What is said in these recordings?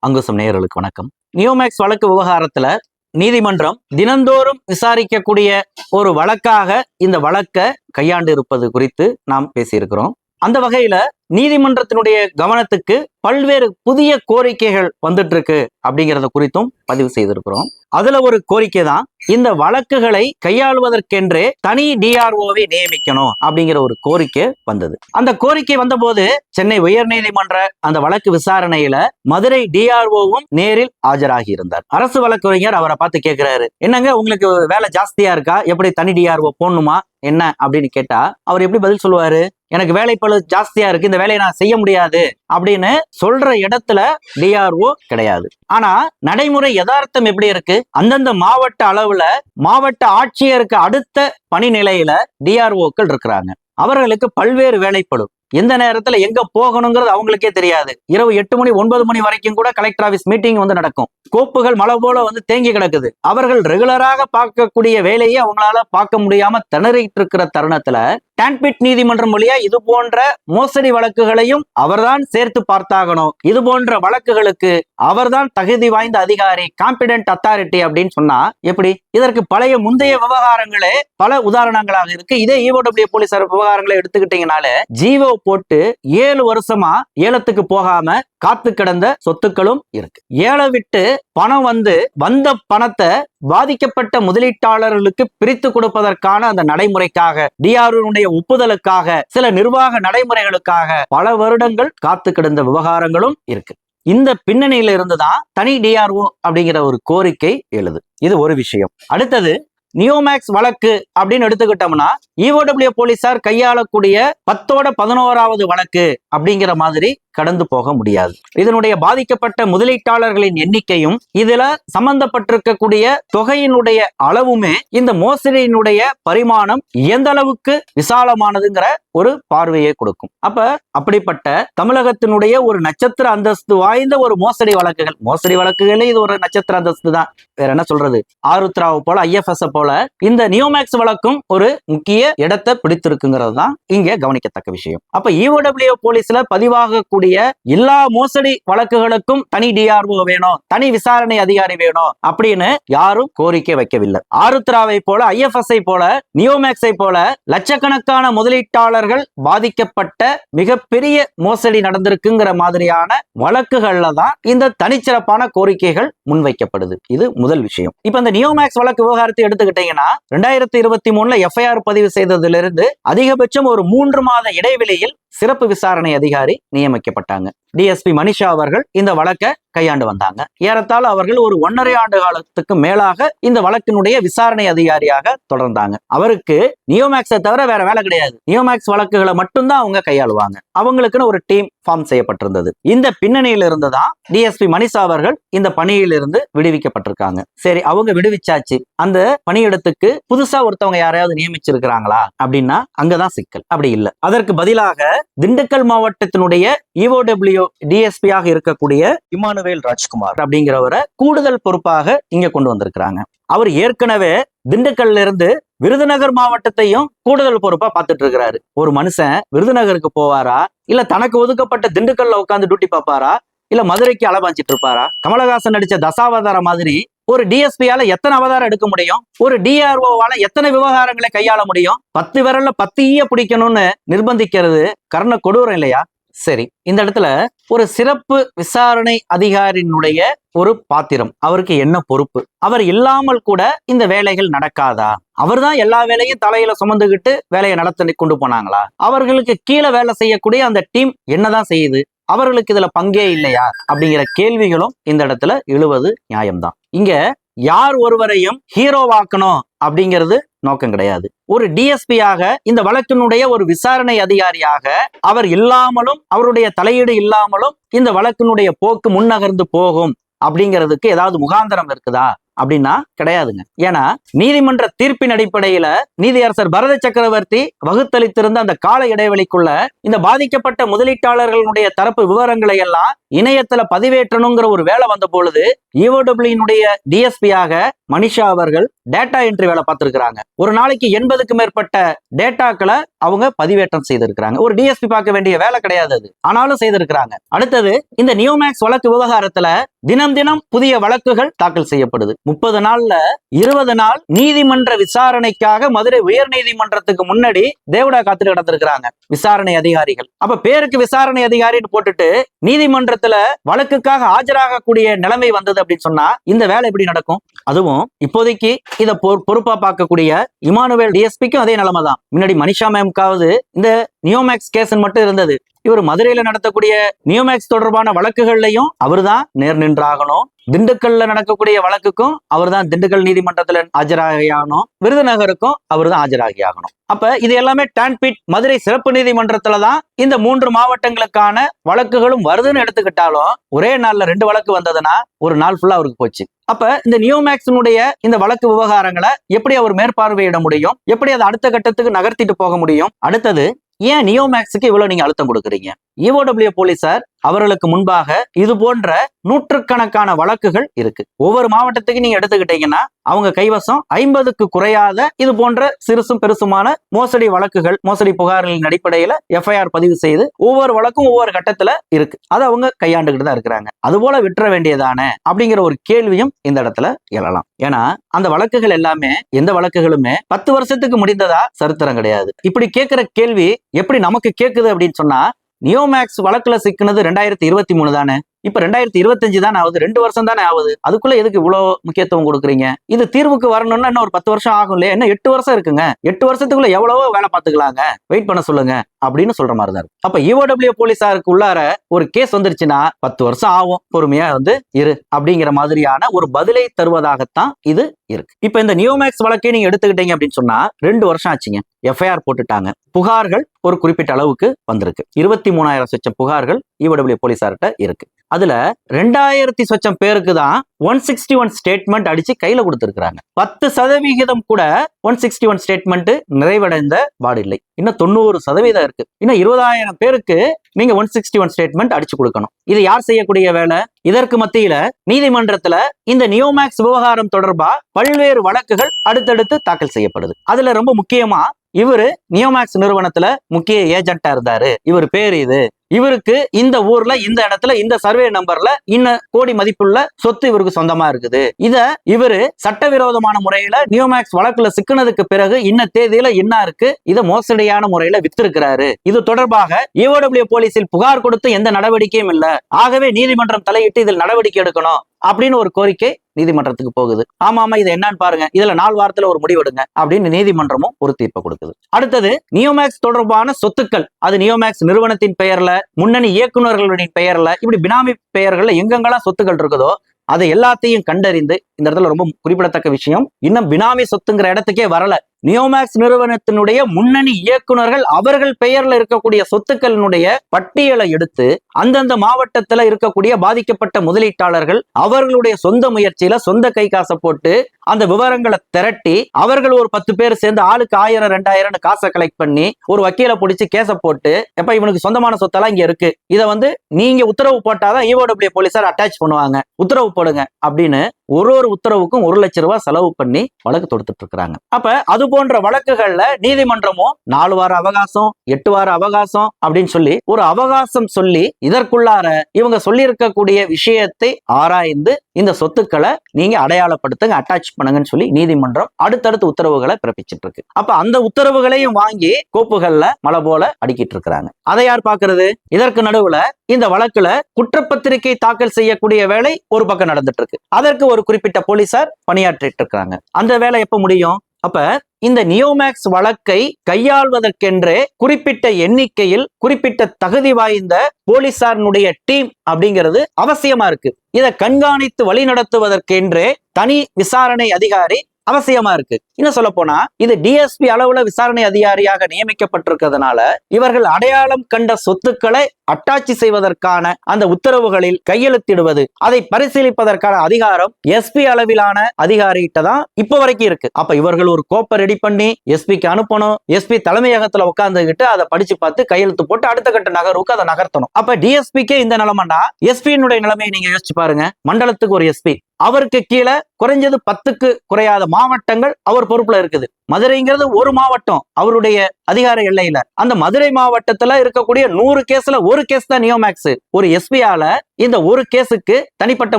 அங்குசம் நேயர்களுக்கு வணக்கம். நியோமேக்ஸ் வழக்கு விவகாரத்துல நீதிமன்றம் தினந்தோறும் விசாரிக்கக்கூடிய ஒரு வழக்காக இந்த வழக்கை கையாண்டு இருப்பது குறித்து நாம் பேசியிருக்கிறோம். அந்த வகையில நீதிமன்றத்தினுடைய கவனத்துக்கு பல்வேறு புதிய கோரிக்கைகள் வந்துட்டு இருக்கு அப்படிங்கிறத குறித்தும் பதிவு செய்திருக்கிறோம். அதுல ஒரு கோரிக்கை தான் இந்த வழக்குகளை கையாளுவதற்கென்றே தனி டிஆர்ஓவை நியமிக்கணும் அப்படிங்கிற ஒரு கோரிக்கை வந்தது. அந்த கோரிக்கை வந்தபோது சென்னை உயர்நீதிமன்ற அந்த வழக்கு விசாரணையில மதுரை டிஆர்ஓவும் நேரில் ஆஜராகி இருந்தார். அரசு வழக்கறிஞர் அவரை பார்த்து கேட்கிறாரு என்னங்க உங்களுக்கு வேலை ஜாஸ்தியா இருக்கா? எப்படி தனி டிஆர்ஓ போடணுமா? என்ன அப்படின்னு கேட்டா அவர் எப்படி பதில் சொல்லுவாரு? எனக்கு வேலைப்பளு ஜாஸ்தியா இருக்கு இந்த வேலையை நான் செய்ய முடியாது அப்படின்னு சொல்ற இடத்துல டிஆர்ஓ கிடையாது. ஆனா நடைமுறை யதார்த்தம் எப்படி இருக்கு? அந்தந்த மாவட்ட அளவுல மாவட்ட ஆட்சியருக்கு அடுத்த பணி நிலையில டிஆர்ஓக்கள் இருக்கிறாங்க. அவர்களுக்கு பல்வேறு வேலைப்படும் எந்த நேரத்துல எங்க போகணுங்கிறது அவங்களுக்கே தெரியாது. இரவு எட்டு மணி ஒன்பது மணி வரைக்கும் கூட கலெக்டர் ஆபீஸ் மீட்டிங் வந்து நடக்கும். கோப்புகள் மழை போல வந்து தேங்கி கிடக்குது. அவர்கள் ரெகுலராக பார்க்கக்கூடிய வேலையை அவங்களால பார்க்க முடியாம திணறிட்டு இருக்கிற தருணத்துல டான்பிட் நீதிமன்றம் வழியா இது போன்ற மோசடி வழக்குகளையும் அவர்தான் சேர்த்து பார்த்தாகணும். இது போன்ற வழக்குகளுக்கு அவர்தான் தகுதி வாய்ந்த அதிகாரி காம்பிடென்ட் அத்தாரிட்டி அப்படின்னு சொன்னா எப்படி? இதற்கு பழைய முந்தைய விவகாரங்களே பல உதாரணங்களாக இருக்கு. இதே இஓடபிள்யூ போலீசார் விவகாரங்களை எடுத்துக்கிட்டீங்கனால ஜீவோ போட்டு ஏழு வருஷமா ஏலத்துக்கு போகாம காத்து கிடந்த சொத்துக்களும் இருக்கு. ஏழை விட்டு பணம் வந்து வந்த பணத்தை பாதிக்கப்பட்ட முதலீட்டாளர்களுக்கு பிரித்து கொடுப்பதற்கான அந்த நடைமுறைக்காக டிஆர்னுடைய ஒப்புதலுக்காக சில நிர்வாக நடைமுறைகளுக்காக பல வருடங்கள் காத்து கிடந்த விவகாரங்களும் இருக்கு. இந்த பின்னணியில இருந்துதான் தனி டிஆர்ஓ அப்படிங்கிற ஒரு கோரிக்கை எழுது. இது ஒரு விஷயம். அடுத்தது நியோமேக்ஸ் வழக்கு அப்படின்னு எடுத்துக்கிட்டோம்னா இஓடபிள்யூ போலீசார் கையாளக்கூடிய பத்தோட பதினோராவது வழக்கு அப்படிங்கிற மாதிரி கடந்து போக முடியாது. இதனுடைய பாதிக்கப்பட்ட முதலீட்டாளர்களின் எண்ணிக்கையும் இதுல சம்பந்தப்பட்டிருக்கக்கூடிய தொகையினுடைய அளவுமே இந்த மோசடியினுடைய பரிமாணம் எந்த அளவுக்கு விசாலமானதுங்கிற ஒரு பார்வையை கொடுக்கும். அப்ப அப்படிப்பட்ட தமிழகத்தினுடைய ஒரு நட்சத்திர அந்தஸ்து வாய்ந்த ஒரு மோசடி வழக்குகள் மோசடி வழக்குகளே இது ஒரு நட்சத்திர அந்தஸ்து தான். வேற என்ன சொல்றது? ஆருத்ராவை போல ஐஎஃப்எஸ் போல இந்த நியோமேக்ஸ் வழக்கும் ஒரு முக்கிய இடத்தை பிடித்திருக்குங்கிறது தான் இங்க கவனிக்கத்தக்க விஷயம். அப்ப இடபிள்யூ போலீஸ்ல பதிவாகக்கூடிய இருக்கக்கூடிய எல்லா மோசடி வழக்குகளுக்கும் தனி டிஆர்ஓ வேணும் தனி விசாரணை அதிகாரி வேணும் அப்படின்னு யாரும் கோரிக்கை வைக்கவில்லை. ஆருத்ராவை போல ஐஎஃப்எஸ்ஐ போல நியோமேக்ஸை போல லட்சக்கணக்கான முதலீட்டாளர்கள் பாதிக்கப்பட்ட மிகப்பெரிய மோசடி நடந்திருக்குங்கிற மாதிரியான வழக்குகள்ல தான் இந்த தனிச்சிறப்பான கோரிக்கைகள் முன்வைக்கப்படுது. இது முதல் விஷயம். இப்ப இந்த நியோமேக்ஸ் வழக்கு விவகாரத்தை எடுத்துக்கிட்டீங்கன்னா ரெண்டாயிரத்தி இருபத்தி மூணுல எஃப்ஐஆர் பதிவு செய்ததிலிருந்து அதிகபட்சம் ஒரு மூன்று மாத இடைவெளியில் சிறப்பு விசாரணை அதிகாரி நியமிக்கப்பட்டாங்க. டிஎஸ்பி மனிஷா அவர்கள் இந்த வழக்கை கையாண்டு வந்தாங்க. ஏறத்தாழ அவர்கள் ஒரு ஒன்றரை ஆண்டு காலத்துக்கு மேலாக இந்த வழக்கினுடைய விசாரணை அதிகாரியாக தொடர்ந்தாங்க. அவருக்கு நியோமேக்ஸை தவிர வேற வேலை கிடையாது. நியோமேக்ஸ் வழக்குகளை மட்டும்தான் அவங்க கையாளுவாங்க. அவங்களுக்குன்னு ஒரு டீம் ஃபார்ம் செய்யப்பட்டிருந்தது. இந்த பின்னணியில இருந்து தான் டிஎஸ்பி மணிஷா அவர்கள் இந்த பணியிலிருந்து விடுவிக்கப்பட்டிருக்காங்க. சரி அவங்க விடுவிச்சாச்சு. அந்த பணியிடத்துக்கு புதுசா ஒருத்தவங்க யாரையாவது நியமிச்சிருக்கிறாங்களா அப்படின்னா அங்கதான் சிக்கல். அப்படி இல்லை. அதற்கு பதிலாக திண்டுக்கல் மாவட்டத்தினுடைய இஓடபிள்யூ டிஎஸ்பியாக இருக்கக்கூடிய இமானுவேல் ராஜ்குமார் அப்படிங்கிறவரை கூடுதல் பொறுப்பாக இங்க கொண்டு வந்திருக்கிறாங்க. அவர் ஏற்கனவே திண்டுக்கல்ல இருந்து விருதுநகர் மாவட்டத்தையும் கூடுதல் பொறுப்பா பார்த்துட்டு இருக்கிறாரு. ஒரு மனுஷன் விருதுநகருக்கு போவாரா? இல்ல தனக்கு ஒதுக்கப்பட்ட திண்டுக்கல்ல உட்காந்து டியூட்டி பார்ப்பாரா? இல்ல மதுரைக்கு அலபாஞ்சிட்டு இருப்பாரா? கமலஹாசன் நடிச்ச தசாவதாரம் மாதிரி ஒரு டிஎஸ்பியால எத்தனை அவதாரம் எடுக்க முடியும்? ஒரு டிஆர்ஓவால எத்தனை விவகாரங்களை கையாள முடியும்? பத்து விரல்ல பத்து ஈய பிடிக்கணும்னு நிர்பந்திக்கிறது கர்ண கொடூரம் இல்லையா? சரி இந்த இடத்துல ஒரு சிறப்பு விசாரணை அதிகாரியினுடைய ஒரு பாத்திரம். அவருக்கு என்ன பொறுப்பு? அவர் இல்லாமல் கூட இந்த வேலைகள் நடக்காதா? அவர்தான் எல்லா வேலையும் தலையில சுமந்துகிட்டு வேலையை நடத்தி கொண்டு போனாங்களா? அவர்களுக்கு கீழே வேலை செய்யக்கூடிய அந்த டீம் என்னதான் செய்யுது? அவர்களுக்கு இதுல பங்கே இல்லையா? அப்படிங்கிற கேள்விகளும் இந்த இடத்துல எழுவது நியாயம்தான். இங்க யார் ஒருவரையும் ஹீரோவாக்கணும் அப்படிங்கிறது நோக்கம் கிடையாது. ஒரு டிஎஸ்பியாக இந்த வழக்கினுடைய ஒரு விசாரணை அதிகாரியாக அவர் இல்லாமலும் அவருடைய தலையீடு இல்லாமலும் இந்த வழக்கினுடைய போக்கு முன்னகர்ந்து போகும் அப்படிங்கிறதுக்கு ஏதாவது முகாந்திரம் இருக்குதா? அப்படின்னா கிடையாதுங்க. ஏன்னா நீதிமன்ற தீர்ப்பின் அடிப்படையில நீதியரசர் பரத சக்கரவர்த்தி வகுத்தளித்திருந்த அந்த கால இடைவெளிக்குள்ள இந்த பாதிக்கப்பட்ட முதலீட்டாளர்களுடைய தரப்பு விவரங்களை எல்லாம் இணையத்துல பதிவேற்றணுங்கிற ஒரு வேலை வந்த பொழுது இஓடபிள்யூனுடைய டிஎஸ்பியாக மனிஷா அவர்கள் டேட்டா என்ட்ரி வேலை பார்த்திருக்கிறாங்க. ஒரு நாளைக்கு எண்பதுக்கு மேற்பட்ட டேட்டாக்களை அவங்க பதிவேற்றம் செய்திருக்கிறாங்க. ஒரு டிஎஸ்பி பார்க்க வேண்டிய வேலை கிடையாது அது. ஆனாலும் செய்திருக்கிறாங்க. அடுத்தது இந்த நியூமேக்ஸ் வழக்கு விவகாரத்துல தினம் தினம் புதிய வழக்குகள் தாக்கல் செய்யப்படுது. முப்பது நாள்ல இருபது நாள் நீதிமன்ற விசாரணைக்காக மதுரை உயர் நீதிமன்றத்துக்கு முன்னாடி தேவடா காத்துட்டு கிடந்திருக்கிறாங்க விசாரணை அதிகாரிகள். அப்ப பேருக்கு விசாரணை அதிகாரின்னு போட்டுட்டு நீதிமன்றத்துல வழக்குக்காக ஆஜராகக்கூடிய நிலைமை வந்தது அப்படின்னு சொன்னா இந்த வேலை எப்படி நடக்கும்? அதுவும் இப்போதைக்கு இதை பொறுப்பா பார்க்கக்கூடிய இமானுவேல் டிஎஸ்பிக்கும் அதே நிலைமை தான் முன்னாடி மனிஷா மேம்காவது இந்த நியோமேக்ஸ் கேஸ் மட்டும் இருந்தது. இவர் மதுரையில நடத்தக்கூடிய நியோமேக்ஸ் தொடர்பான வழக்குகள்லையும் அவர்தான் நேர் நின்றாகணும். திண்டுக்கல்ல நடக்கக்கூடிய வழக்குக்கும் அவர்தான் திண்டுக்கல் நீதிமன்றத்துல ஆஜராகியாகணும். விருதுநகருக்கும் அவர்தான் ஆஜராகி ஆகணும் அப்ப இது எல்லாமே டான்பிட் மதுரை சிறப்பு நீதிமன்றத்துல தான் இந்த மூன்று மாவட்டங்களுக்கான வழக்குகளும் வருதுன்னு எடுத்துக்கிட்டாலும் ஒரே நாள்ல ரெண்டு வழக்கு வந்ததுன்னா ஒரு நாள் ஃபுல்லா அவருக்கு போச்சு. அப்ப இந்த நியோமேக்ஸினுடைய இந்த வழக்கு விவகாரங்களை எப்படி அவர் மேற்பார்வையிட முடியும்? எப்படி அதை அடுத்த கட்டத்துக்கு நகர்த்திட்டு போக முடியும்? அடுத்தது ஏன் நியோமேக்ஸுக்கு இவ்வளவு நீங்க அழுத்தம் கொடுக்குறீங்க? இஓடபிள்யூ போலீசார் அவர்களுக்கு முன்பாக இது போன்ற நூற்றுக்கணக்கான வழக்குகள் இருக்கு. ஒவ்வொரு மாவட்டத்துக்கு நீங்க எடுத்துக்கிட்டீங்கன்னா அவங்க கைவசம் ஐம்பதுக்கு குறையாத இது போன்ற சிறுசும் பெருசுமான மோசடி வழக்குகள் மோசடி புகார்களின் அடிப்படையில எஃப்ஐஆர் பதிவு செய்து ஒவ்வொரு வழக்கும் ஒவ்வொரு கட்டத்துல இருக்கு. அதை அவங்க கையாண்டுகிட்டு தான் இருக்கிறாங்க. அது போல விட்டுற வேண்டியதானே அப்படிங்கிற ஒரு கேள்வியும் இந்த இடத்துல எழலாம். ஏன்னா அந்த வழக்குகள் எல்லாமே எந்த வழக்குகளுமே பத்து வருஷத்துக்கு முடிந்ததா சரித்திரம் கிடையாது. இப்படி கேட்கிற கேள்வி எப்படி நமக்கு கேக்குது அப்படின்னு சொன்னா நியோமேக்ஸ் வழக்குல சிக்கினது ரெண்டாயிரத்தி இருபத்தி மூணு தானே? இப்ப ரெண்டாயிரத்தி இருபத்தஞ்சு தானே ஆகுது? ரெண்டு வருஷம் தானே ஆகுது? அதுக்குள்ள எதுக்கு இவ்வளவு முக்கியத்துவம் கொடுக்குறீங்க? இது தீர்வுக்கு வரணும்னா இன்னும் ஒரு பத்து வருஷம் ஆகும் இல்லையா? என்ன எட்டு வருஷம் இருக்குங்க. எட்டு வருஷத்துக்குள்ள எவ்வளவோ வேலை பார்த்துக்கலாங்க. வெயிட் பண்ண சொல்லுங்க. அப்படின்னு சொல்ற மாதிரி தான் இருக்கு. அப்ப இஓடபிள்யூ போலீஸாருக்கு உள்ளார ஒரு கேஸ் வந்துருச்சுன்னா பத்து வருஷம் ஆகும். பொறுமையா வந்து இரு அப்படிங்கிற மாதிரியான ஒரு பதிலை தருவதாகத்தான் இது இருக்கு. இப்ப இந்த நியோமேக்ஸ் வழக்கை நீங்க எடுத்துக்கிட்டீங்க அப்படின்னு சொன்னா ரெண்டு வருஷம் ஆச்சுங்க. எஃப்ஐஆர் போட்டுட்டாங்க. புகார்கள் ஒரு குறிப்பிட்ட அளவுக்கு வந்திருக்கு. இருபத்தி மூணாயிரம் லட்சம் புகார்கள் இஓடபிள்யூ போலீசார்கிட்ட இருக்கு. அதுல ரெண்டாயிரத்தி சொச்சம் பேருக்கு தான் ஒன் சிக்ஸ்டி ஒன் ஸ்டேட்மெண்ட் அடிச்சு கையில கொடுத்துருக்காங்க பத்து சதவிகிதம் கூட ஒன் சிக்ஸ்டி ஒன் ஸ்டேட்மெண்ட் நிறைவடைந்த பாடு இல்லை. இன்னும் தொண்ணூறு சதவீதம் இருக்கு. இன்னும் இருபதாயிரம் பேருக்கு நீங்க ஒன் சிக்ஸ்டி ஒன் ஸ்டேட்மெண்ட் அடிச்சு கொடுக்கணும். இது யார் செய்யக்கூடிய வேலை? இதற்கு மத்தியில நீதிமன்றத்துல இந்த நியோமேக்ஸ் விவகாரம் தொடர்பா பல்வேறு வழக்குகள் அடுத்தடுத்து தாக்கல் செய்யப்படுது. அதுல ரொம்ப முக்கியமா இவரு நியோமேக்ஸ் நிறுவனத்துல முக்கிய ஏஜென்ட்டா இருந்தாரு. இவர் பேர் இது. இவருக்கு இந்த ஊர்ல இந்த இடத்துல இந்த சர்வே நம்பர்ல இன்ன கோடி மதிப்புள்ள சொத்து இவருக்கு சொந்தமா இருக்குது. இத இவரு சட்டவிரோதமான முறையில நியோமேக்ஸ் வழக்குல சிக்கினதுக்கு பிறகு இன்ன தேதியில என்ன இருக்கு? இத மோசடியான முறையில வித்திருக்கிறாரு. இது தொடர்பாக ஏஓடபிள்யூ போலீஸில் புகார் கொடுத்து எந்த நடவடிக்கையும் இல்ல. ஆகவே நீதிமன்றம் தலையிட்டு இதில் நடவடிக்கை எடுக்கணும். அப்படின்னு ஒரு கோரிக்கை நீதிமன்றத்துக்கு போகுது. ஆமா ஆமா இது என்னன்னு பாருங்க. இதுல நாலு வாரத்துல ஒரு முடிவெடுங்க அப்படின்னு நீதிமன்றமும் ஒரு தீர்ப்பை கொடுக்குது. அடுத்தது நியோமேக்ஸ் தொடர்பான சொத்துக்கள். அது நியோமேக்ஸ் நிறுவனத்தின் பெயர்ல முன்னணி இயக்குநர்களுடைய பெயர்ல இப்படி பினாமி பெயர்கள்ல எங்கெங்கெல்லாம் சொத்துக்கள் இருக்குதோ அதை எல்லாத்தையும் கண்டறிந்து இந்த இடத்துல ரொம்ப குறிப்பிடத்தக்க விஷயம் இன்னும் பினாமி சொத்துங்கிற இடத்துக்கே வரல. நியோமேக்ஸ் நிறுவனத்தினுடைய முன்னணி இயக்குனர்கள் அவர்கள் பெயர்ல இருக்கக்கூடிய சொத்துக்களினுடைய பட்டியலை எடுத்து அந்தந்த மாவட்டத்துல இருக்கக்கூடிய பாதிக்கப்பட்ட முதலீட்டாளர்கள் அவர்களுடைய சொந்த முயற்சியில சொந்த கை காசை போட்டு அந்த விவரங்களை திரட்டி அவர்கள் ஒரு பத்து பேர் சேர்ந்து ஆளுக்கு ஆயிரம் ரெண்டாயிரம் காசை கலெக்ட் பண்ணி ஒரு வக்கீலை பிடிச்சி கேச போட்டு எப்ப இவனுக்கு சொந்தமான சொத்தெல்லாம் இங்க இருக்கு. இதை வந்து நீங்க உத்தரவு போட்டாதான் இஓடபிள்யூ போலீசார் அட்டாச் பண்ணுவாங்க. உத்தரவு போடுங்க அப்படின்னு ஒரு ஒரு உத்தரவுக்கும் ஒரு லட்ச ரூபாய் செலவு பண்ணி வழக்கு தொடுத்துட்டு இருக்கிறாங்க. அப்ப அது போன்ற வழக்குகள்ல நீதிமன்றமும் நாலு வார அவகாசம் எட்டு வார அவகாசம் அப்படின்னு சொல்லி ஒரு அவகாசம் சொல்லி இதற்குள்ளார இவங்க சொல்லி இருக்கக்கூடிய விஷயத்தை ஆராய்ந்து இந்த சொத்துக்களை நீங்க அடையாளப்படுத்துங்க அட்டாச் பண்ணுங்கன்னு சொல்லி நீதிமன்றம் அடுத்தடுத்து உத்தரவுகளை பிறப்பிச்சிட்டு இருக்கு அப்ப அந்த உத்தரவுகளையும் வாங்கி கோப்புகள்ல மலை போல அடுக்கிட்டு இருக்கிறாங்க. அதை யார் பாக்குறது இதற்கு நடுவுல இந்த வழக்குல குற்றப்பத்திரிகை தாக்கல் செய்யக்கூடிய வேலை ஒரு பக்கம் நடந்துட்டு இருக்கு அதற்கு ஒரு குறிப்பிட்ட போலீசார் பணியாற்றிட்டு இருக்காங்க அந்த வேலை எப்ப முடியும்? அப்ப இந்த நியோமேக்ஸ் வழக்கை கையாள்வதற்கென்றே குறிப்பிட்ட எண்ணிக்கையில் குறிப்பிட்ட தகுதி வாய்ந்த போலீசாரினுடைய டீம் அப்படிங்கிறது அவசியமா இருக்கு. இதை கண்காணித்து வழிநடத்துவதற்கென்றே தனி விசாரணை அதிகாரி அவசியமா இருக்கு. இன்னும் சொல்ல போனா இது டிஎஸ்பி அளவுல விசாரணை அதிகாரியாக நியமிக்கப்பட்டிருக்கிறதுனால இவர்கள் அடையாளம் கண்ட சொத்துக்களை அட்டாட்சி செய்வதற்கான அந்த உத்தரவுகளில் கையெழுத்திடுவது அதை பரிசீலிப்பதற்கான அதிகாரம் எஸ்பி அளவிலான அதிகாரிகிட்ட தான் இப்போ வரைக்கும் இருக்கு. அப்ப இவர்கள் ஒரு கோப்பை ரெடி பண்ணி எஸ்பிக்கு அனுப்பணும் எஸ்பி தலைமையகத்துல உட்காந்துகிட்டு அதை படிச்சு பார்த்து கையெழுத்து போட்டு அடுத்த கட்ட நகர்வுக்கு அதை நகர்த்தணும். அப்ப டிஎஸ்பிக்கே இந்த நிலைமைனா எஸ்பியினுடைய நிலைமையை நீங்க யோசிச்சு பாருங்க. மண்டலத்துக்கு ஒரு எஸ்பி அவருக்கு கீழே குறைஞ்சது பத்துக்கு குறையாத மாவட்டங்கள் அவர் பொறுப்புல இருக்குது. மதுரைங்கிறது ஒரு மாவட்டம் அவருடைய அதிகார எல்லையில. அந்த மதுரை மாவட்டத்துல இருக்கக்கூடிய நூறு கேஸ்ல ஒரு கேஸ் தான் நியோமேக்ஸ். ஒரு எஸ்பியால இந்த ஒரு கேஸுக்கு தனிப்பட்ட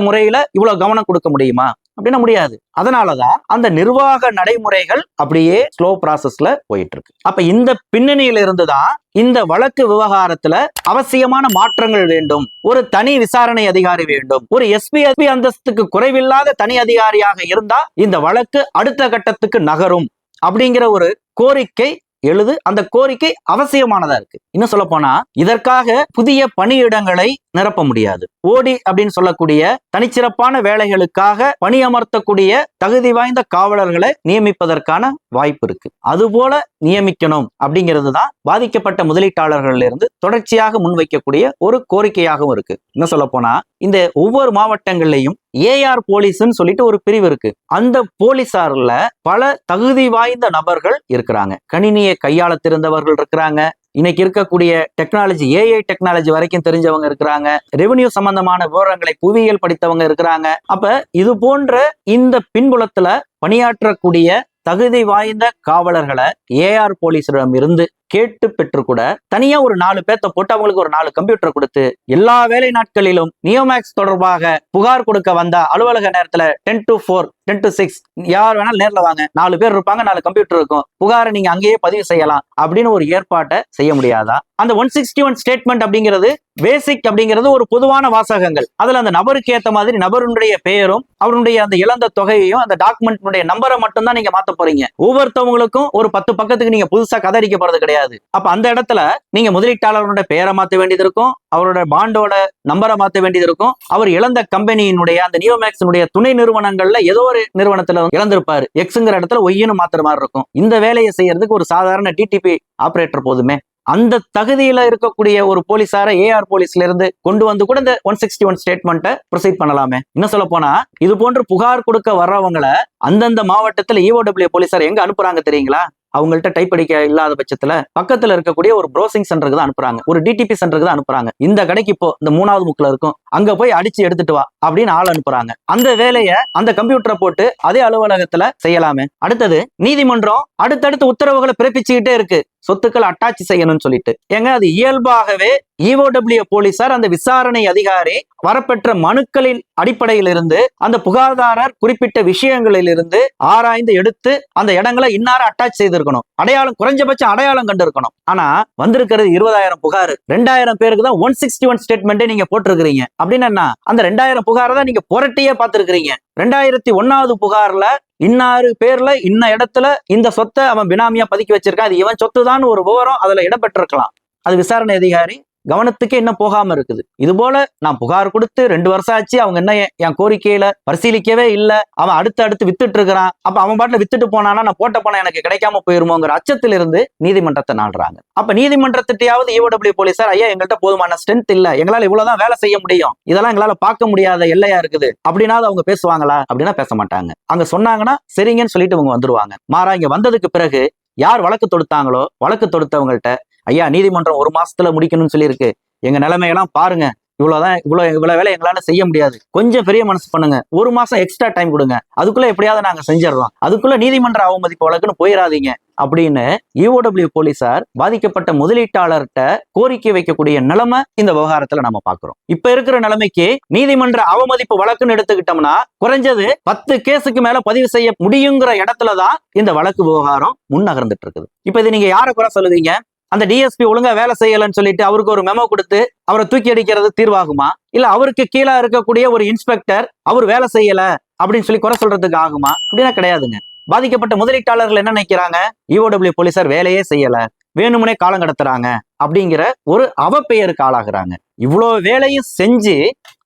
முறையில இவ்வளவு கவனம் கொடுக்க முடியுமா? அப்படின்னா முடியாது. அதனாலதான் அந்த நிர்வாக நடைமுறைகள் அப்படியே ஸ்லோ ப்ராசஸ்ல போயிட்டு இருக்கு அப்ப இந்த பின்னணியில இருந்துதான் இந்த வழக்கு விவகாரத்துல அவசியமான மாற்றங்கள் வேண்டும். ஒரு தனி விசாரணை அதிகாரி வேண்டும். ஒரு எஸ்பி எஸ்பி அந்தஸ்துக்கு குறைவில்லாத தனி அதிகாரியாக இருந்தா இந்த வழக்கு அடுத்த கட்டத்துக்கு நகரும். அப்படிங்கிற ஒரு கோரிக்கை எழுது. அந்த கோரிக்கை அவசியமானதா இருக்கு. இன்னும் சொல்ல போனா இதற்காக புதிய பணியிடங்களை நிரப்ப முடியாது. ஓடி அப்படின்னு சொல்லக்கூடிய தனிச்சிறப்பான வேலைகளுக்காக பணியமர்த்தக்கூடிய தகுதி வாய்ந்த காவலர்களை நியமிப்பதற்கான வாய்ப்பு இருக்கு. அதுபோல நியமிக்கணும் அப்படிங்கிறது தான் பாதிக்கப்பட்ட முதலீட்டாளர்கள் இருந்து தொடர்ச்சியாக முன்வைக்கக்கூடிய ஒரு கோரிக்கையாகவும் இருக்கு. இன்னும் சொல்ல போனா இந்த ஒவ்வொரு மாவட்டங்கள்லையும் ஏஆர் போலீஸ்ன்னு சொல்லிட்டு ஒரு பிரிவு இருக்கு. அந்த போலீசார்ல பல தகுதி வாய்ந்த நபர்கள் இருக்கிறாங்க. கணினியை கையாள தெரிந்தவர்கள் இருக்கிறாங்க. இன்னைக்கு இருக்கக்கூடிய டெக்னாலஜி ஏஐ டெக்னாலஜி வரைக்கும் தெரிஞ்சவங்க இருக்கிறாங்க. ரெவென்யூ சம்பந்தமான விவரங்களை புவியியல் படித்தவங்க இருக்கிறாங்க. அப்ப இது போன்ற இந்த பின்புலத்துல பணியாற்றக்கூடிய தகுதி வாய்ந்த காவலர்களை ஏஆர் போலீஸிடம் இருந்து கேட்டு பெற்று கூட தனியா ஒரு நாலு பேர்த்த போட்டு அவங்களுக்கு ஒரு நாலு கம்ப்யூட்டர் கொடுத்து எல்லா வேலை நாட்களிலும் நியோமேக்ஸ் தொடர்பாக புகார் கொடுக்க வந்த அலுவலக நேரத்துல ten to four ten to six யார் வேணாலும் நேர்ல வாங்க. நாலு பேர் இருப்பாங்க நாலு கம்ப்யூட்டர் இருக்கும். புகாரை நீங்க அங்கேயே பதிவு செய்யலாம் அப்படின்னு ஒரு ஏற்பாட்டை செய்ய முடியாதா? அந்த ஒன் சிக்ஸ்டி ஒன் ஸ்டேட்மெண்ட் அப்படிங்கிறது பேசிக் அப்படிங்கிறது ஒரு பொதுவான வாசகங்கள். அதுல அந்த நபருக்கு ஏத்த மாதிரி நபருடைய பெயரும் அவருடைய அந்த இழந்த தொகையையும் அந்த டாக்குமெண்ட்னுடைய நம்பரை மட்டும் தான் நீங்க மாத்த போறீங்க. ஒவ்வொருத்தவங்களுக்கும் ஒரு பத்து பக்கத்துக்கு நீங்க புதுசா கதறிக்க போறது கிடையாது. அப்ப அந்த இடத்துல நீங்க முதலீட்டாளருடைய பெயரை மாத்த வேண்டியது இருக்கும் அவரோட பாண்டோட நம்பரை மாத்த வேண்டியது இருக்கும். அவர் இழந்த கம்பெனியினுடைய அந்த நியோமேக்ஸினுடைய துணை நிறுவனங்கள்ல ஏதோ ஒரு நிறுவனத்துல இழந்திருப்பாரு. எக்ஸுங்கிற இடத்துல ஒய்யன்னு மாத்துற மாதிரி இருக்கும். இந்த வேலையை செய்யறதுக்கு ஒரு சாதாரண டிடிபி ஆபரேட்டர் போதுமே. அந்த தகுதியில இருக்கக்கூடிய ஒரு போலீஸார ஏஆர் போலீஸ்ல இருந்து கொண்டு வந்து கூட இந்த ஒன் சிக்ஸ்டி ஒன் ஸ்டேட்மெண்ட்டை ப்ரொசீட் பண்ணலாமே. இன்னும் சொல்ல போனா இது போன்று புகார் கொடுக்க வர்றவங்களை அந்தந்த மாவட்டத்துல இஓடபிள்யூ போலீஸார் எங்க அனுப்புறாங்க தெரியுங்களா? அவங்கள்ட்ட டைப் அடிக்க இல்லாத பட்சத்துல பக்கத்துல இருக்கக்கூடிய ஒரு ப்ரௌசிங் சென்டருக்கு தான் அனுப்புறாங்க. ஒரு டிடிபி சென்டருக்கு தான் அனுப்புறாங்க. இந்த கடைக்கு இப்போ இந்த மூணாவது முக்கில் இருக்கும். அங்க போய் அடிச்சு எடுத்துட்டு வா அப்படின்னு ஆள் அனுப்புறாங்க. அந்த வேலையை அந்த கம்ப்யூட்டரை போட்டு அதே அலுவலகத்துல செய்யலாமே. அடுத்தது நீதிமன்றம் அடுத்தடுத்து உத்தரவுகளை பிறப்பிச்சுக்கிட்டே இருக்கு. சொத்துக்கள் அட்டாச் செய்யணும்னு சொல்லிட்டு. ஏங்க அது இயல்பாகவே இஓடபிள்யூ போலீசார் அந்த விசாரணை அதிகாரி வரப்பெற்ற மனுக்களின் அடிப்படையிலிருந்து அந்த புகார்தாரர் குறிப்பிட்ட விஷயங்களிலிருந்து ஆராய்ந்து எடுத்து அந்த இடங்களை இன்னார அட்டாச் செய்திருக்கணும். அடையாளம் குறைஞ்சபட்சம் அடையாளம் கண்டு இருக்கணும் ஆனா வந்திருக்கிறது இருபதாயிரம் புகார். ரெண்டாயிரம் பேருக்கு தான் ஒன் சிக்ஸ்டி ஒன் ஸ்டேட்மெண்ட்டே நீங்க போட்டிருக்கிறீங்க. அப்படின்னு என்ன? அந்த ரெண்டாயிரம் புகாரை தான் நீங்க புரட்டியே பார்த்திருக்கிறீங்க. ரெண்டாயிரத்தி ஒன்னாவது புகார்ல இன்னாறு பேர்ல இன்ன இடத்துல இந்த சொத்தை அவன் பினாமியா பதுக்கி வச்சிருக்கான் அது இவன் சொத்து தான் ஒரு விவரம் அதுல இடம்பெற்றிருக்கலாம். அது விசாரணை அதிகாரி கவனத்துக்கு என்ன போகாம இருக்குது? இது போல நான் புகார் கொடுத்து ரெண்டு வருஷம் ஆச்சு அவங்க என்ன என் கோரிக்கையில பரிசீலிக்கவே இல்லை அவன் அடுத்து அடுத்து வித்துட்டு இருக்கிறான் அப்ப அவன் பாட்டுல வித்துட்டு போனானா நான் போட்ட பணம் எனக்கு கிடைக்காம போயிருமோங்கிற அச்சத்திலிருந்து நீதிமன்றத்தை நாடுறாங்க. அப்ப நீதிமன்றத்திட்டையாவது ஈஓடபிள்யூ போலீசார் ஐயா எங்கள்கிட்ட போதுமான ஸ்ட்ரென்த் இல்ல எங்களால இவ்வளவுதான் வேலை செய்ய முடியும் இதெல்லாம் எங்களால பார்க்க முடியாத எல்லையா இருக்குது அப்படின்னாவது அவங்க பேசுவாங்களா? அப்படின்னா பேச மாட்டாங்க. அங்க சொன்னாங்கன்னா சரிங்கன்னு சொல்லிட்டு இவங்க வந்துருவாங்க. மாறா இங்க வந்ததுக்கு பிறகு யார் வழக்கு தொடுத்தாங்களோ வழக்கு தொடுத்தவங்கள்ட்ட ஐயா நீதிமன்றம் ஒரு மாசத்துல முடிக்கணும்னு சொல்லியிருக்கு. எங்க நிலைமையெல்லாம் பாருங்க. இவ்வளவுதான் இவ்வளவு இவ்வளவு வேலை எங்களால செய்ய முடியாது. கொஞ்சம் பெரிய மனசு பண்ணுங்க. ஒரு மாசம் எக்ஸ்ட்ரா டைம் கொடுங்க. அதுக்குள்ள எப்படியாவது நாங்க செஞ்சிடறோம். அதுக்குள்ள நீதிமன்ற அவமதிப்பு வழக்குன்னு போயிடாதீங்க அப்படின்னு யூஓடபிள்யூ போலீசார் பாதிக்கப்பட்ட முதலீட்டாளர்கிட்ட கோரிக்கை வைக்கக்கூடிய நிலைமை இந்த விவகாரத்துல நம்ம பாக்குறோம். இப்ப இருக்கிற நிலைமைக்கு நீதிமன்ற அவமதிப்பு வழக்குன்னு எடுத்துக்கிட்டோம்னா குறைஞ்சது பத்து கேஸுக்கு மேல பதிவு செய்ய முடியுங்கிற இடத்துலதான் இந்த வழக்கு விவகாரம் முன்னகர்ந்துட்டு இருக்குது. இப்ப இது நீங்க யாரை குறை சொல்லுவீங்க? அந்த டிஎஸ்பி ஒழுங்கா வேலை செய்யலன்னு சொல்லிட்டு அவருக்கு ஒரு மெமோ கொடுத்து அவரை தூக்கி அடிக்கிறது தீர்வாகுமா? இல்ல அவருக்கு கீழே இருக்கக்கூடிய ஒரு இன்ஸ்பெக்டர் அவர் வேலை செய்யல அப்படின்னு சொல்லி குறை சொல்றதுக்கு ஆகுமா? அப்படின்னா கிடையாதுங்க. பாதிக்கப்பட்ட முதலீட்டாளர்கள் என்ன நினைக்கிறாங்க? இஓடபிள்யூ போலீசார் வேலையே செய்யல. வேணுமுனே காலம் கடத்துறாங்க அப்படிங்கிற ஒரு அவப்பெயருக்கு ஆளாகிறாங்க. இவ்வளோ வேலையும் செஞ்சு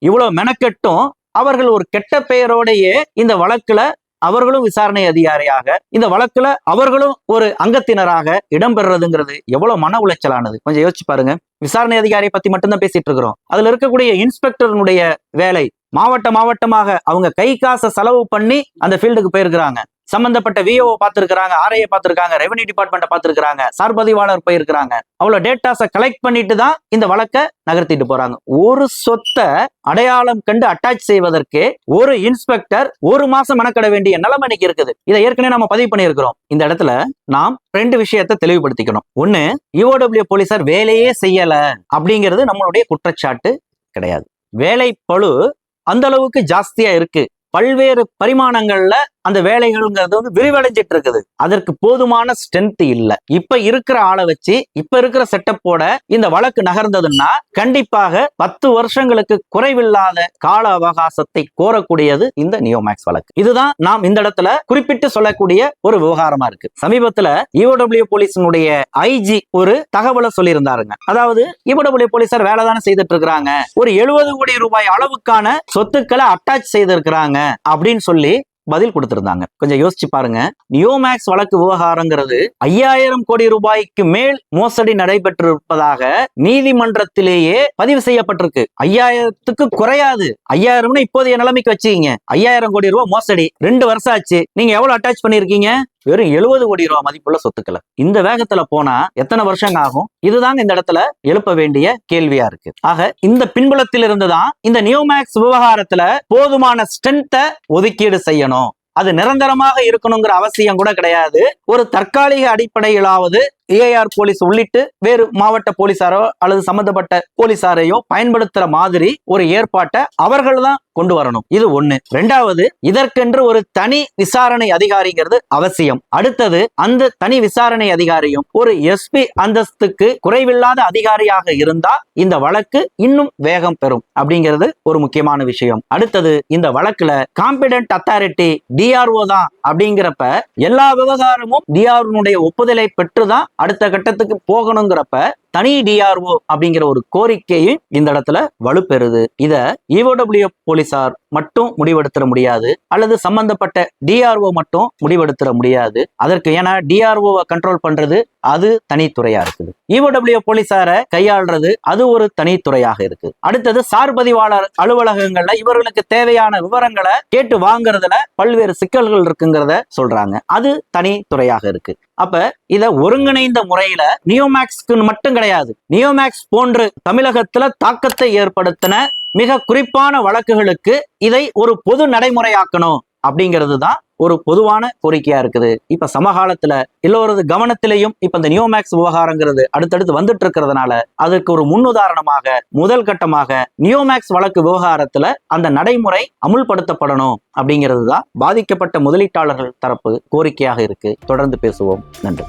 இவ்வளோ மெனக்கெட்டும் அவர்கள் ஒரு கெட்ட பெயரோடையே இந்த வழக்குல அவர்களும் விசாரணை அதிகாரியாக இந்த வழக்குல அவர்களும் ஒரு அங்கத்தினராக இடம்பெறதுங்கிறது எவ்வளவு மன உளைச்சலானது. கொஞ்சம் யோசிச்சு பாருங்க. விசாரணை அதிகாரியை பத்தி மட்டும்தான் பேசிட்டு இருக்கிறோம். அதுல இருக்கக்கூடிய இன்ஸ்பெக்டர்னுடைய வேலை மாவட்ட மாவட்டமாக அவங்க கை காசை செலவு பண்ணி அந்த ஃபீல்டுக்கு போயிருக்கிறாங்க. சம்பந்தப்பட்ட விஓ பார்த்திருக்கிறாங்க ஆர்ஐஏ பார்த்திருக்காங்க ரெவன்யூ டிபார்ட்மெண்ட்டை பார்த்திருக்கிறாங்க சார்பதிவாளர் போயிருக்கிறாங்க. அவ்வளவு டேட்டாஸை கலெக்ட் பண்ணிட்டு தான் இந்த வழக்கை நகர்த்திட்டு போறாங்க. ஒரு சொத்தை அடையாளம் கண்டு அட்டாச் செய்வதற்கு ஒரு இன்ஸ்பெக்டர் ஒரு மாசம் மெனக்கட வேண்டிய நிலைமை இன்னைக்கு இருக்குது. இதை ஏற்கனவே நம்ம பதிவு பண்ணியிருக்கிறோம். இந்த இடத்துல நாம் ரெண்டு விஷயத்தை தெளிவுபடுத்திக்கணும். ஒண்ணு யூஓடபிள்யூ போலீசார் வேலையே செய்யல அப்படிங்கிறது நம்மளுடைய குற்றச்சாட்டு கிடையாது. வேலை பளு அந்த அளவுக்கு ஜாஸ்தியா இருக்கு. பல்வேறு பரிமாணங்கள்ல அந்த வேலைகள்ங்கிறது வந்து விரிவடைஞ்சிட்டு இருக்குது அதற்கு போதுமான ஸ்ட்ரென்த் இல்ல. இப்ப இருக்கிற ஆளை வச்சு இப்ப இருக்கிற செட்டப்போட இந்த வழக்கு நகர்ந்ததுன்னா கண்டிப்பாக பத்து வருஷங்களுக்கு குறைவில்லாத கால அவகாசத்தை கோரக்கூடியது இந்த நியோமேக்ஸ் வழக்கு. இதுதான் நாம் இந்த இடத்துல குறிப்பிட்டு சொல்லக்கூடிய ஒரு விவகாரமா இருக்கு. சமீபத்துல இஓடபிள்யூ போலீஸினுடைய ஐஜி ஒரு தகவலை சொல்லியிருந்தாருங்க. அதாவது இஓடபிள்யூ போலீசார் வேலை தானே செய்துட்டு இருக்கிறாங்க ஒரு எழுபது கோடி ரூபாய் அளவுக்கான சொத்துக்களை அட்டாச் செய்திருக்கிறாங்க அப்படின்னு சொல்லி பதில் கொடுத்திருந்தாங்க. கொஞ்சம் யோசிச்சு பாருங்க. நியோமேக்ஸ் வழக்கு விவகாரங்கிறது ஐயாயிரம் கோடி ரூபாய்க்கு மேல் மோசடி நடைபெற்றிருப்பதாக நீதிமன்றத்திலேயே பதிவு செய்யப்பட்டிருக்கு. ஐயாயிரத்துக்கு குறையாது. ஐயாயிரம்னு இப்போதைய நிலைமைக்கு வச்சுக்கீங்க. ஐயாயிரம் கோடி ரூபாய் மோசடி. ரெண்டு வருஷம் ஆச்சு. நீங்க எவ்வளவு அட்டாச் பண்ணிருக்கீங்க வெறும் எழுபது கோடி ரூபாய் மதிப்புள்ள சொத்துக்களை. இந்த வேகத்துல போனா எத்தனை வருஷங்க ஆகும்? இதுதாங்க இந்த இடத்துல எழுப்ப வேண்டிய கேள்வியா இருக்கு. ஆக இந்த பின்புலத்தில் இருந்துதான் இந்த நியோமேக்ஸ் விவகாரத்துல போதுமான ஸ்ட்ரென்த்தை ஒதுக்கீடு செய்யணும். அது நிரந்தரமாக இருக்கணுங்கிற அவசியம் கூட கிடையாது. ஒரு தற்காலிக அடிப்படையிலாவது ஏஆர் போலீஸ் உள்ளிட்டு வேறு மாவட்ட போலீசாரோ அல்லது சம்பந்தப்பட்ட போலீசாரையோ பயன்படுத்துற மாதிரி ஒரு ஏற்பாட்டை அவர்கள் தான் கொண்டு வரணும். இது ஒண்ணு. ரெண்டாவது இதற்கென்று ஒரு தனி விசாரணை அதிகாரிங்கிறது அவசியம். அடுத்தது அந்த தனி விசாரணை அதிகாரியும் ஒரு எஸ்பி அந்தஸ்துக்கு குறைவில்லாத அதிகாரியாக இருந்தா இந்த வழக்கு இன்னும் வேகம் பெறும் அப்படிங்கிறது ஒரு முக்கியமான விஷயம். அடுத்தது இந்த வழக்குல காம்பிடன்ட் அத்தாரிட்டி டிஆர்ஓ தான் அப்படிங்கிறப்ப எல்லா விவகாரமும் டிஆர்ஓனுடைய ஒப்புதலை பெற்றுதான் அடுத்த கட்டத்துக்கு போகணுங்கிறப்ப தனி டிஆர்ஓ அப்படிங்கிற ஒரு கோரிக்கையும் இந்த இடத்துல வலுப்பெறுது. இத இஓடபிள்யூ போலீசார் மட்டும் முடிவெடுத்துட முடியாது. அல்லது சம்பந்தப்பட்ட டிஆர்ஓ மட்டும் முடிவெடுத்துட முடியாது. அதற்கு ஏன்னா டிஆர்ஓவை கண்ட்ரோல் பண்றது அது தனித்துறையா இருக்குது. இஓடபிள்யூ போலீசாரை கையாள்றது அது ஒரு தனித்துறையாக இருக்கு. அடுத்தது சார்பதிவாளர் அலுவலகங்கள்ல இவர்களுக்கு தேவையான விவரங்களை கேட்டு வாங்குறதுல பல்வேறு சிக்கல்கள் இருக்குங்கிறத சொல்றாங்க. அது தனித்துறையாக இருக்கு. அப்ப இத ஒருங்கிணைந்த முறையில நியோமேக்ஸ்க்கு மட்டும் கிடையாது. நியோமேக்ஸ் போன்று தமிழகத்துல தாக்கத்தை ஏற்படுத்தின மிக குறிப்பான வழக்குகளுக்கு இதை ஒரு பொது நடைமுறையாக்கணும் அப்படிங்கிறது தான் ஒரு பொதுவான கோரிக்கையா இருக்குது. இப்ப சமகாலத்துல எல்லோரது கவனத்திலையும் இப்ப இந்த நியோமேக்ஸ் விவகாரங்கிறது அடுத்தடுத்து வந்துட்டு இருக்கிறதுனால அதற்கு ஒரு முன்னுதாரணமாக முதல் கட்டமாக நியோமேக்ஸ் வழக்கு விவகாரத்துல அந்த நடைமுறை அமுல்படுத்தப்படணும் அப்படிங்கிறது தான் பாதிக்கப்பட்ட முதலீட்டாளர்கள் தரப்பு கோரிக்கையாக இருக்கு. தொடர்ந்து பேசுவோம். நன்றி.